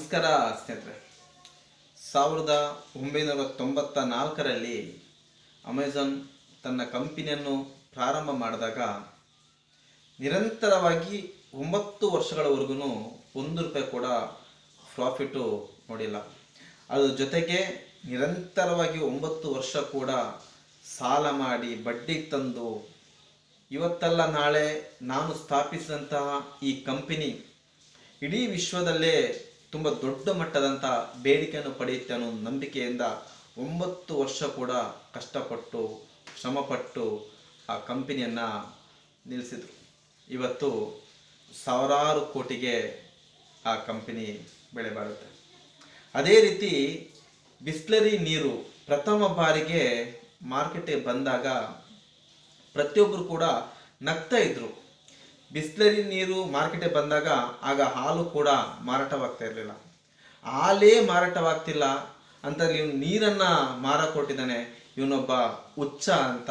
ನಮಸ್ಕಾರ ಸ್ನೇಹಿತರೆ. ಸಾವಿರದ ಒಂಬೈನೂರ ತೊಂಬತ್ತ ನಾಲ್ಕರಲ್ಲಿ ಅಮೆಝಾನ್ ತನ್ನ ಕಂಪನಿಯನ್ನು ಪ್ರಾರಂಭ ಮಾಡಿದಾಗ ನಿರಂತರವಾಗಿ ಒಂಬತ್ತು ವರ್ಷಗಳವರೆಗೂ ಒಂದು ರೂಪಾಯಿ ಕೂಡ ಪ್ರಾಫಿಟ್ಟು ನೋಡಿಲ್ಲ. ಅದ್ರ ಜೊತೆಗೆ ನಿರಂತರವಾಗಿ ಒಂಬತ್ತು ವರ್ಷ ಕೂಡ ಸಾಲ ಮಾಡಿ ಬಡ್ಡಿ ತಂದು ಇವತ್ತಲ್ಲ ನಾಳೆ ನಾನು ಸ್ಥಾಪಿಸಿದಂತಹ ಈ ಕಂಪನಿ ಇಡೀ ವಿಶ್ವದಲ್ಲೇ ತುಂಬ ದೊಡ್ಡ ಮಟ್ಟದಂಥ ಬೇಡಿಕೆಯನ್ನು ಪಡೆಯುತ್ತೆ ಅನ್ನೋ ನಂಬಿಕೆಯಿಂದ ಒಂಬತ್ತು ವರ್ಷ ಕೂಡ ಕಷ್ಟಪಟ್ಟು, ಶ್ರಮಪಟ್ಟು ಆ ಕಂಪನಿಯನ್ನು ನಿಲ್ಲಿಸಿದ್ರು ಇವತ್ತು ಸಾವಿರಾರು ಕೋಟಿಗೆ ಆ ಕಂಪನಿ ಬೆಳೆ ಬಾಳುತ್ತೆ. ಅದೇ ರೀತಿ ಬಿಸ್ಲರಿ ನೀರು ಪ್ರಥಮ ಬಾರಿಗೆ ಮಾರ್ಕೆಟಿಗೆ ಬಂದಾಗ ಪ್ರತಿಯೊಬ್ಬರು ಕೂಡ ನಗ್ತಾ ಇದ್ರು. ಬಿಸ್ಲರಿ ನೀರು ಮಾರ್ಕೆಟಿಗೆ ಬಂದಾಗ ಆಗ ಹಾಲು ಕೂಡ ಮಾರಾಟವಾಗ್ತಾ ಇರಲಿಲ್ಲ. ಹಾಲೇ ಮಾರಾಟವಾಗ್ತಿಲ್ಲ ಅಂತ ನೀವು ನೀರನ್ನ ಮಾರ ಕೊಟ್ಟಿದ್ದಾನೆ ಇವನೊಬ್ಬ ಹುಚ್ಚ ಅಂತ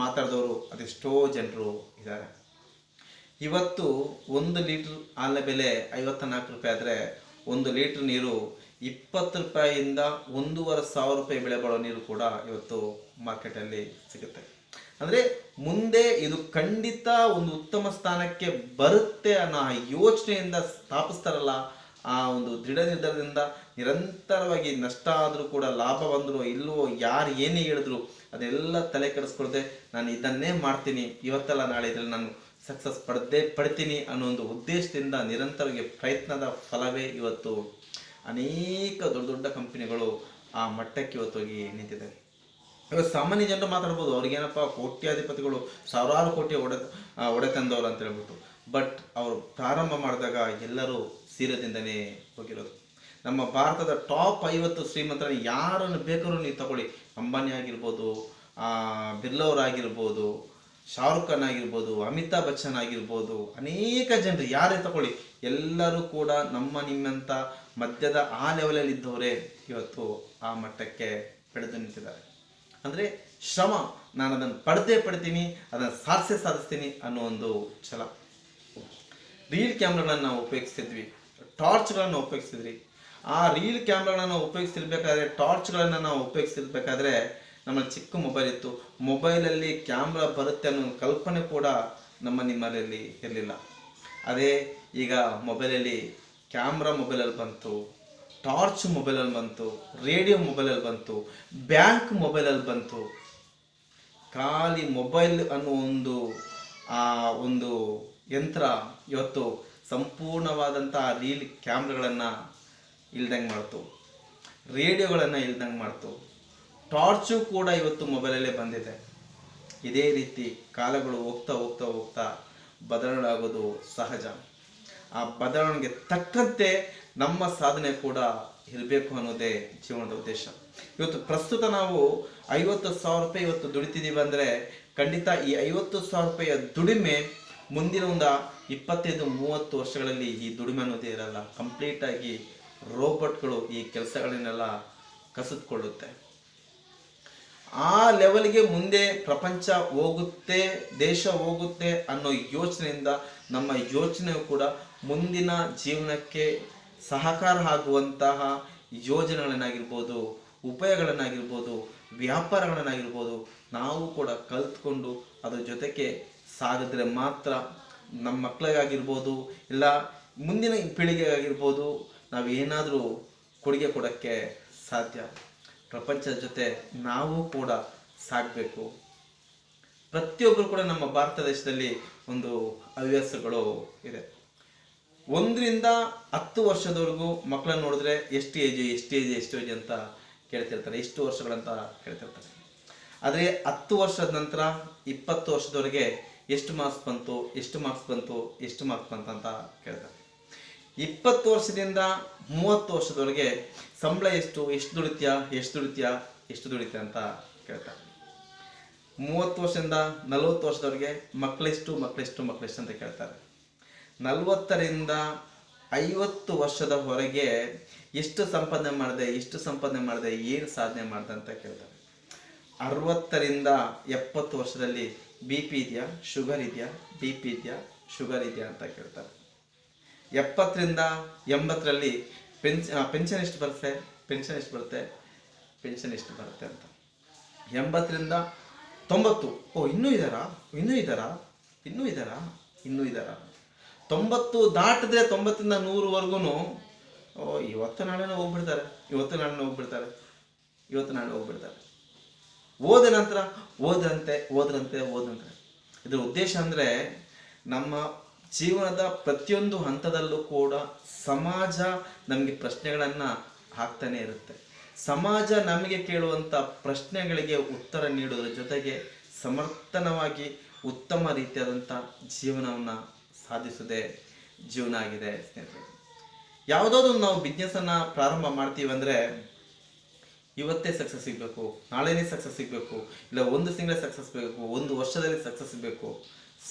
ಮಾತಾಡಿದವರು ಅದೆಷ್ಟೋ ಜನರು ಇದ್ದಾರೆ. ಇವತ್ತು ಒಂದು ಲೀಟ್ರ್ ಹಾಲಿನ ಬೆಲೆ ಐವತ್ತ ನಾಲ್ಕು ರೂಪಾಯಿ ಆದರೆ ಒಂದು ಲೀಟ್ರ್ ನೀರು ಇಪ್ಪತ್ತು ರೂಪಾಯಿಯಿಂದ ಒಂದೂವರೆ ಸಾವಿರ ರೂಪಾಯಿ ಬೆಲೆ ಬಾಳೋ ನೀರು ಕೂಡ ಇವತ್ತು ಮಾರ್ಕೆಟಲ್ಲಿ ಸಿಗುತ್ತೆ. ಅಂದರೆ ಮುಂದೆ ಇದು ಖಂಡಿತ ಒಂದು ಉತ್ತಮ ಸ್ಥಾನಕ್ಕೆ ಬರುತ್ತೆ ಅನ್ನೋ ಆ ಯೋಚನೆಯಿಂದ ಸ್ಥಾಪಿಸ್ತಾರಲ್ಲ ಆ ಒಂದು ದೃಢ ನಿರ್ಧಾರದಿಂದ ನಿರಂತರವಾಗಿ ನಷ್ಟ ಆದರೂ ಕೂಡ ಲಾಭ ಬಂದರೂ ಇಲ್ಲವೋ ಯಾರು ಏನೇ ಹೇಳಿದ್ರು ಅದೆಲ್ಲ ತಲೆ ಕೆಡಿಸ್ಕೊಳ್ದೆ ನಾನು ಇದನ್ನೇ ಮಾಡ್ತೀನಿ. ಇವತ್ತಲ್ಲ ನಾಳೆ ಇದ್ರಲ್ಲಿ ನಾನು ಸಕ್ಸಸ್ ಪಡೆದೇ ಪಡ್ತೀನಿ ಅನ್ನೋ ಒಂದು ಉದ್ದೇಶದಿಂದ ನಿರಂತರವಾಗಿ ಪ್ರಯತ್ನದ ಫಲವೇ ಇವತ್ತು ಅನೇಕ ದೊಡ್ಡ ದೊಡ್ಡ ಕಂಪನಿಗಳು ಆ ಮಟ್ಟಕ್ಕೆ ಇವತ್ತು ಹೋಗಿ ನಿಂತಿದೆ. ಇವಾಗ ಸಾಮಾನ್ಯ ಜನರು ಮಾತಾಡ್ಬೋದು ಅವ್ರಿಗೇನಪ್ಪ ಕೋಟ್ಯಾಧಿಪತಿಗಳು ಸಾವಿರಾರು ಕೋಟಿ ಒಡೆ ಒಡೆತಂದವರು ಅಂತ ಹೇಳ್ಬಿಟ್ಟು. ಬಟ್ ಅವರು ಪ್ರಾರಂಭ ಮಾಡಿದಾಗ ಎಲ್ಲರೂ ಸೀರದಿಂದನೇ ಹೋಗಿರೋದು. ನಮ್ಮ ಭಾರತದ ಟಾಪ್ ಐವತ್ತು ಶ್ರೀಮಂತರ ಯಾರನ್ನು ಬೇಕಾದ್ರೂ ನೀವು ತಗೊಳ್ಳಿ. ಅಂಬಾನಿ ಆಗಿರ್ಬೋದು ಆ, ಬಿರ್ಲಾ ಆಗಿರ್ಬೋದು ಶಾರುಖ್ ಖಾನ್ ಆಗಿರ್ಬೋದು ಅಮಿತಾಬ್ ಬಚ್ಚನ್ ಆಗಿರ್ಬೋದು ಅನೇಕ ಜನರು ಯಾರೇ ತಗೊಳ್ಳಿ ಎಲ್ಲರೂ ಕೂಡ ನಮ್ಮ ನಿಮ್ಮಂಥ ಮಧ್ಯದ ಆ ಲೆವೆಲಲ್ಲಿ ಇದ್ದವರೇ ಇವತ್ತು ಆ ಮಟ್ಟಕ್ಕೆ ಬೆಳೆದು ನಿಂತಿದ್ದಾರೆ. ಅಂದರೆ ಶ್ರಮ. ನಾನು ಅದನ್ನು ಪಡೆದೇ ಪಡ್ತೀನಿ, ಅದನ್ನು ಸಾಧಿಸೇ ಸಾಧಿಸ್ತೀನಿ ಅನ್ನೋ ಒಂದು ಛಲ. ರೀಲ್ ಕ್ಯಾಮ್ರಾಗಳನ್ನು ನಾವು ಉಪಯೋಗಿಸ್ತಿದ್ವಿ. ಟಾರ್ಚ್ಗಳನ್ನು ಉಪಯೋಗಿಸ್ತಿದ್ವಿ ಆ ರೀಲ್ ಕ್ಯಾಮ್ರಾಗಳನ್ನು ಉಪಯೋಗಿಸ್ತಿರ್ಬೇಕಾದ್ರೆ ಟಾರ್ಚ್ಗಳನ್ನು ನಾವು ಉಪಯೋಗಿಸ್ತಿರ್ಬೇಕಾದ್ರೆ ನಮ್ಮ ಚಿಕ್ಕ ಮೊಬೈಲ್ ಇತ್ತು. ಮೊಬೈಲಲ್ಲಿ ಕ್ಯಾಮ್ರಾ ಬರುತ್ತೆ ಅನ್ನೋ ಕಲ್ಪನೆ ಕೂಡ ನಮ್ಮ ನಿಮ್ಮಲ್ಲಿ ಇರಲಿಲ್ಲ. ಅದೇ ಈಗ ಮೊಬೈಲಲ್ಲಿ ಕ್ಯಾಮ್ರಾ ಮೊಬೈಲಲ್ಲಿ ಬಂತು. ಟಾರ್ಚ್ ಮೊಬೈಲಲ್ಲಿ ಬಂತು, ರೇಡಿಯೋ ಮೊಬೈಲಲ್ಲಿ ಬಂತು, ಬ್ಯಾಂಕ್ ಮೊಬೈಲಲ್ಲಿ ಬಂತು. ಖಾಲಿ ಮೊಬೈಲ್ ಅನ್ನೋ ಒಂದು, ಆ, ಒಂದು ಯಂತ್ರ ಇವತ್ತು ಸಂಪೂರ್ಣವಾದಂಥ ರೀಲ್ ಕ್ಯಾಮ್ರಾಗಳನ್ನು ಇಲ್ದಂಗೆ ಮಾಡ್ತು. ರೇಡಿಯೋಗಳನ್ನು ಇಲ್ದಂಗೆ ಮಾಡ್ತು. ಟಾರ್ಚು ಕೂಡ ಇವತ್ತು ಮೊಬೈಲಲ್ಲೇ ಬಂದಿದೆ. ಇದೇ ರೀತಿ ಕಾಲಗಳು ಹೋಗ್ತಾ ಹೋಗ್ತಾ ಹೋಗ್ತಾ ಬದಲಾಗೋದು ಸಹಜ. ಆ ಬದಲಾವಣೆಗೆ ತಕ್ಕಂತೆ ನಮ್ಮ ಸಾಧನೆ ಕೂಡ ಇರಬೇಕು ಅನ್ನೋದೇ ಜೀವನದ ಉದ್ದೇಶ. ಇವತ್ತು ಪ್ರಸ್ತುತ ನಾವು ಐವತ್ತು ಸಾವಿರ ರೂಪಾಯಿ ಇವತ್ತು ದುಡಿತಿದ್ದೀವಿ ಅಂದರೆ ಖಂಡಿತ ಈ ಐವತ್ತು ಸಾವಿರ ರೂಪಾಯಿಯ ದುಡಿಮೆ ಮುಂದಿನ ಒಂದು ಇಪ್ಪತ್ತೈದು, ಮೂವತ್ತು ವರ್ಷಗಳಲ್ಲಿ ಈ ದುಡಿಮೆ ಅನ್ನೋದೇ ಇರಲ್ಲ. ಕಂಪ್ಲೀಟಾಗಿ ರೋಬೋಟ್ಗಳು ಈ ಕೆಲಸಗಳನ್ನೆಲ್ಲ ಕಸಿದುಕೊಳ್ಳುತ್ತೆ. ಆ ಲೆವೆಲ್ಗೆ ಮುಂದೆ ಪ್ರಪಂಚ ಹೋಗುತ್ತೆ, ದೇಶ ಹೋಗುತ್ತೆ ಅನ್ನೋ ಯೋಚನೆಯಿಂದ ನಮ್ಮ ಯೋಚನೆಯು ಕೂಡ ಮುಂದಿನ ಜೀವನಕ್ಕೆ ಸಹಕಾರ ಆಗುವಂತಹ ಯೋಜನೆಗಳನ್ನಾಗಿರ್ಬೋದು ಉಪಾಯಗಳನ್ನಾಗಿರ್ಬೋದು ವ್ಯಾಪಾರಗಳನ್ನಾಗಿರ್ಬೋದು, ನಾವು ಕೂಡ ಕಲ್ತ್ಕೊಂಡು ಅದ್ರ ಜೊತೆಗೆ ಸಾಗಿದ್ರೆ ಮಾತ್ರ ನಮ್ಮ ಮಕ್ಕಳಿಗಾಗಿರ್ಬೋದು ಇಲ್ಲ ಮುಂದಿನ ಪೀಳಿಗೆಗಾಗಿರ್ಬೋದು ನಾವೇನಾದರೂ ಕೊಡುಗೆ ಕೊಡೋಕ್ಕೆ ಸಾಧ್ಯ. ಪ್ರಪಂಚದ ಜೊತೆ ನಾವು ಕೂಡ ಸಾಗಬೇಕು. ಪ್ರತಿಯೊಬ್ಬರು ಕೂಡ ನಮ್ಮ ಭಾರತ ದೇಶದಲ್ಲಿ ಒಂದು ಹವ್ಯಾಸಗಳು ಇದೆ. ಒಂದರಿಂದ ಹತ್ತು ವರ್ಷದವರೆಗೂ ಮಕ್ಕಳನ್ನ ನೋಡಿದ್ರೆ ಎಷ್ಟು ಏಜ್ ಎಷ್ಟು ಏಜ್ ಎಷ್ಟು ಏಜ್ ಅಂತ ಕೇಳ್ತಿರ್ತಾರೆ ಎಷ್ಟು ವರ್ಷಗಳಂತ ಕೇಳ್ತಿರ್ತಾರೆ. ಆದರೆ ಹತ್ತು ವರ್ಷದ ನಂತರ ಇಪ್ಪತ್ತು ವರ್ಷದವರೆಗೆ ಎಷ್ಟು ಮಾರ್ಕ್ಸ್ ಬಂತು, ಎಷ್ಟು ಮಾರ್ಕ್ಸ್ ಬಂತು, ಎಷ್ಟು ಮಾರ್ಕ್ಸ್ ಬಂತು ಅಂತ ಕೇಳ್ತಾರೆ. ಇಪ್ಪತ್ತು ವರ್ಷದಿಂದ ಮೂವತ್ತು ವರ್ಷದವರೆಗೆ ಸಂಬಳ ಎಷ್ಟು ಎಷ್ಟು ದುಡಿತೀಯಾ, ಎಷ್ಟು ದುಡಿತೀಯ ಎಷ್ಟು ದುಡಿತೀಯ ಅಂತ ಕೇಳ್ತಾರೆ. ಮೂವತ್ತು ವರ್ಷದಿಂದ ನಲವತ್ತು ವರ್ಷದವರೆಗೆ ಮಕ್ಕಳೆಷ್ಟು ಮಕ್ಕಳೆಷ್ಟು ಮಕ್ಕಳೆಷ್ಟು ಅಂತ ಕೇಳ್ತಾರೆ. ನಲವತ್ತರಿಂದ ಐವತ್ತು ವರ್ಷದ ಹೊರಗೆ ಎಷ್ಟು ಸಂಪಾದನೆ ಮಾಡಿದೆ, ಎಷ್ಟು ಸಂಪಾದನೆ ಮಾಡಿದೆ, ಏನು ಸಾಧನೆ ಮಾಡಿದೆ ಅಂತ ಕೇಳ್ತಾರೆ. ಅರವತ್ತರಿಂದ ಎಪ್ಪತ್ತು ವರ್ಷದಲ್ಲಿ ಬಿ ಪಿ ಇದೆಯಾ, ಶುಗರ್ ಇದೆಯಾ ಬಿ ಪಿ ಇದೆಯಾ, ಶುಗರ್ ಇದೆಯಾ ಅಂತ ಕೇಳ್ತಾರೆ. ಎಪ್ಪತ್ತರಿಂದ ಎಂಬತ್ತರಲ್ಲಿ ಪೆನ್ ಪೆನ್ಷನ್ ಎಷ್ಟು ಬರುತ್ತೆ? ಪೆನ್ಷನ್ ಎಷ್ಟು ಬರುತ್ತೆ? ಪೆನ್ಷನ್ ಎಷ್ಟು ಬರುತ್ತೆ ಅಂತ. ಎಂಬತ್ತರಿಂದ ತೊಂಬತ್ತು. ಓ, ಇನ್ನೂ ಇದ್ದಾರಾ? ಇನ್ನೂ ಇದ್ದಾರಾ? ಇನ್ನೂ ಇದ್ದಾರಾ? ಇನ್ನೂ ಇದ್ದಾರಾ? ತೊಂಬತ್ತು ದಾಟಿದ್ರೆ ತೊಂಬತ್ತಿಂದ ನೂರವರೆಗೂ ಓ, ಇವತ್ತು ನಾಳೆನ ಹೋಗ್ಬಿಡ್ತಾರೆ, ಇವತ್ತು ನಾಳೆನ ಹೋಗ್ಬಿಡ್ತಾರೆ, ಇವತ್ತು ನಾಳೆ ಹೋಗ್ಬಿಡ್ತಾರೆ. ಓದ ನಂತರ ಓದ್ರಂತೆ ಓದ್ರಂತೆ ಓದಂತೆ ಇದರ ಉದ್ದೇಶ ಅಂದರೆ ನಮ್ಮ ಜೀವನದ ಪ್ರತಿಯೊಂದು ಹಂತದಲ್ಲೂ ಕೂಡ ಸಮಾಜ ನಮಗೆ ಪ್ರಶ್ನೆಗಳನ್ನು ಹಾಕ್ತಾನೆ ಇರುತ್ತೆ. ಸಮಾಜ ನಮಗೆ ಕೇಳುವಂಥ ಪ್ರಶ್ನೆಗಳಿಗೆ ಉತ್ತರ ನೀಡೋದ್ರ ಜೊತೆಗೆ ಸಮರ್ಥನವಾಗಿ ಉತ್ತಮ ರೀತಿಯಾದಂಥ ಜೀವನವನ್ನು ಸಾಧಿಸೋದೇ ಜೀವನ ಆಗಿದೆ ಸ್ನೇಹಿತರೆ. ಯಾವುದಾದ್ರು ನಾವು ಬಿಸ್ನೆಸ್ಸನ್ನು ಪ್ರಾರಂಭ ಮಾಡ್ತೀವಂದರೆ ಇವತ್ತೇ ಸಕ್ಸಸ್ ಸಿಗಬೇಕು, ನಾಳೆನೇ ಸಕ್ಸಸ್ ಸಿಗಬೇಕು, ಇಲ್ಲ ಒಂದು ತಿಂಗಳ ಸಕ್ಸಸ್ ಬೇಕು, ಒಂದು ವರ್ಷದಲ್ಲಿ ಸಕ್ಸಸ್ ಬೇಕು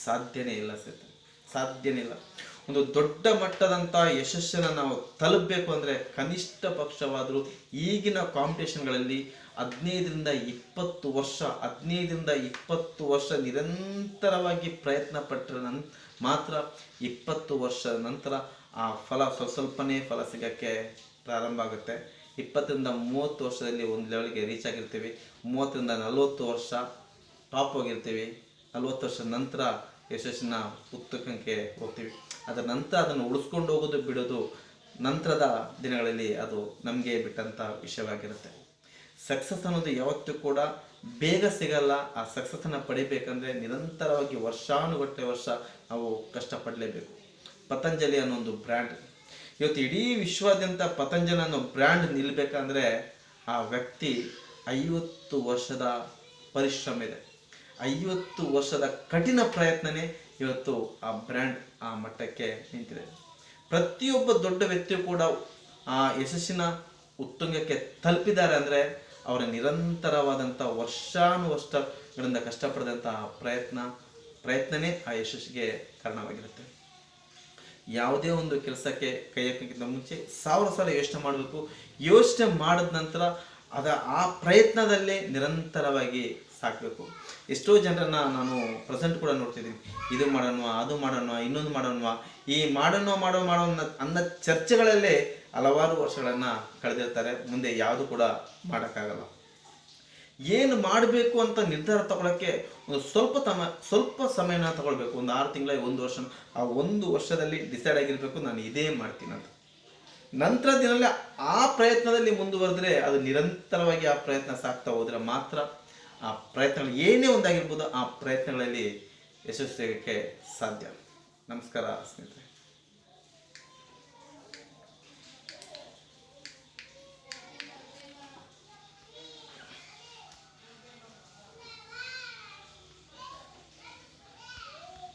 ಸಾಧ್ಯನೇ ಇಲ್ಲ ಸ್ನೇಹಿತರೆ. ಸಾಧ್ಯನೇ ಇಲ್ಲ. ಒಂದು ದೊಡ್ಡ ಮಟ್ಟದಂಥ ಯಶಸ್ಸನ್ನು ನಾವು ತಲುಪಬೇಕು ಅಂದರೆ ಕನಿಷ್ಠ ಪಕ್ಷವಾದರೂ ಈಗಿನ ಕಾಂಪಿಟೇಷನ್ಗಳಲ್ಲಿ ಹದಿನೈದರಿಂದ ಇಪ್ಪತ್ತು ವರ್ಷ, ಹದಿನೈದರಿಂದ ಇಪ್ಪತ್ತು ವರ್ಷ ನಿರಂತರವಾಗಿ ಪ್ರಯತ್ನ ಪಟ್ಟರೆ ನನ್ ಮಾತ್ರ ಇಪ್ಪತ್ತು ವರ್ಷದ ನಂತರ ಆ ಫಲ ಸ್ವಲ್ಪ ಸ್ವಲ್ಪನೇ ಫಲ ಸಿಗೋಕ್ಕೆ ಪ್ರಾರಂಭ ಆಗುತ್ತೆ. ಇಪ್ಪತ್ತರಿಂದ ಮೂವತ್ತು ವರ್ಷದಲ್ಲಿ ಒಂದು ಲೆವೆಲ್ಗೆ ರೀಚ್ ಆಗಿರ್ತೀವಿ. ಮೂವತ್ತರಿಂದ ನಲವತ್ತು ವರ್ಷ ಟಾಪ್ ಹೋಗಿರ್ತೀವಿ. ನಲವತ್ತು ವರ್ಷದ ನಂತರ ಯಶಸ್ಸಿನ ಉತ್ತಕಕ್ಕೆ ಹೋಗ್ತೀವಿ. ಅದರ ನಂತರ ಅದನ್ನು ಉಳಿಸ್ಕೊಂಡು ಹೋಗೋದು, ಬಿಡೋದು ನಂತರದ ದಿನಗಳಲ್ಲಿ ಅದು ನಮಗೆ ಬಿಟ್ಟಂಥ ವಿಷಯವಾಗಿರುತ್ತೆ. ಸಕ್ಸಸ್ ಅನ್ನೋದು ಯಾವತ್ತೂ ಕೂಡ ಬೇಗ ಸಿಗಲ್ಲ. ಆ ಸಕ್ಸಸ್ಸನ್ನು ಪಡಿಬೇಕಂದ್ರೆ ನಿರಂತರವಾಗಿ ವರ್ಷಾನುಗಟ್ಟಲೆ ವರ್ಷ ನಾವು ಕಷ್ಟಪಡಲೇಬೇಕು. ಪತಂಜಲಿ ಅನ್ನೋ ಒಂದು ಬ್ರ್ಯಾಂಡ್ ಇವತ್ತು ಇಡೀ ವಿಶ್ವಾದ್ಯಂತ ಪತಂಜಲಿ ಅನ್ನೋ ಬ್ರ್ಯಾಂಡ್ ನಿಲ್ಲಬೇಕಂದ್ರೆ ಆ ವ್ಯಕ್ತಿ ಐವತ್ತು ವರ್ಷದ ಪರಿಶ್ರಮ ಇದೆ. ಐವತ್ತು ವರ್ಷದ ಕಠಿಣ ಪ್ರಯತ್ನನೇ ಇವತ್ತು ಆ ಬ್ರ್ಯಾಂಡ್ ಆ ಮಟ್ಟಕ್ಕೆ ನಿಂತಿದೆ. ಪ್ರತಿಯೊಬ್ಬ ದೊಡ್ಡ ವ್ಯಕ್ತಿಯು ಕೂಡ ಆ ಯಶಸ್ಸಿನ ಉತ್ತುಂಗಕ್ಕೆ ತಲುಪಿದ್ದಾರೆ ಅಂದರೆ ಅವರ ನಿರಂತರವಾದಂಥ ವರ್ಷಾನುವರ್ಷಗಳಿಂದ ಕಷ್ಟಪಡೆದಂಥ ಪ್ರಯತ್ನ, ಪ್ರಯತ್ನನೇ ಆ ಯಶಸ್ಸಿಗೆ ಕಾರಣವಾಗಿರುತ್ತೆ. ಯಾವುದೇ ಒಂದು ಕೆಲಸಕ್ಕೆ ಕೈ ಮುಂಚೆ ಸಾವಿರ ಸಲ ಯೋಚನೆ ಮಾಡಬೇಕು. ಯೋಚನೆ ಮಾಡಿದ ನಂತರ ಅದ ಆ ಪ್ರಯತ್ನದಲ್ಲೇ ನಿರಂತರವಾಗಿ ಸಾಕಬೇಕು. ಎಷ್ಟೋ ಜನರನ್ನ ನಾನು ಪ್ರೆಸೆಂಟ್ ಕೂಡ ನೋಡ್ತಿದ್ದೀನಿ. ಇದು ಮಾಡೋಣ ಅದು ಮಾಡೋಣ ಇನ್ನೊಂದು ಮಾಡೋಣ ಈ ಮಾಡೋಣ ಮಾಡೋ ಮಾಡೋ ಅನ್ನೋ ಚರ್ಚೆಗಳಲ್ಲೇ ಹಲವಾರು ವರ್ಷಗಳನ್ನು ಕಳೆದಿರ್ತಾರೆ, ಮುಂದೆ ಯಾವುದು ಕೂಡ ಮಾಡೋಕ್ಕಾಗಲ್ಲ. ಏನು ಮಾಡಬೇಕು ಅಂತ ನಿರ್ಧಾರ ತಗೊಳಕ್ಕೆ ಒಂದು ಸ್ವಲ್ಪ ತಮ, ಸ್ವಲ್ಪ ಸಮಯನ ತಗೊಳ್ಬೇಕು. ಒಂದು ಆರು ತಿಂಗಳ, ಒಂದು ವರ್ಷ, ಆ ಒಂದು ವರ್ಷದಲ್ಲಿ ಡಿಸೈಡ್ ಆಗಿರಬೇಕು, ನಾನು ಇದೇ ಮಾಡ್ತೀನಿ ಅಂತ. ನಂತರ ದಿನದಲ್ಲಿ ಆ ಪ್ರಯತ್ನದಲ್ಲಿ ಮುಂದುವರೆದ್ರೆ ಅದು ನಿರಂತರವಾಗಿ ಆ ಪ್ರಯತ್ನ ಸಾಕ್ತಾ ಹೋದ್ರೆ ಮಾತ್ರ ಆ ಪ್ರಯತ್ನಗಳು ಏನೇ ಒಂದಾಗಿರ್ಬೋದು, ಆ ಪ್ರಯತ್ನಗಳಲ್ಲಿ ಯಶಸ್ವಿಯಾಗಕ್ಕೆ ಸಾಧ್ಯ. ನಮಸ್ಕಾರ ಸ್ನೇಹಿತರೆ.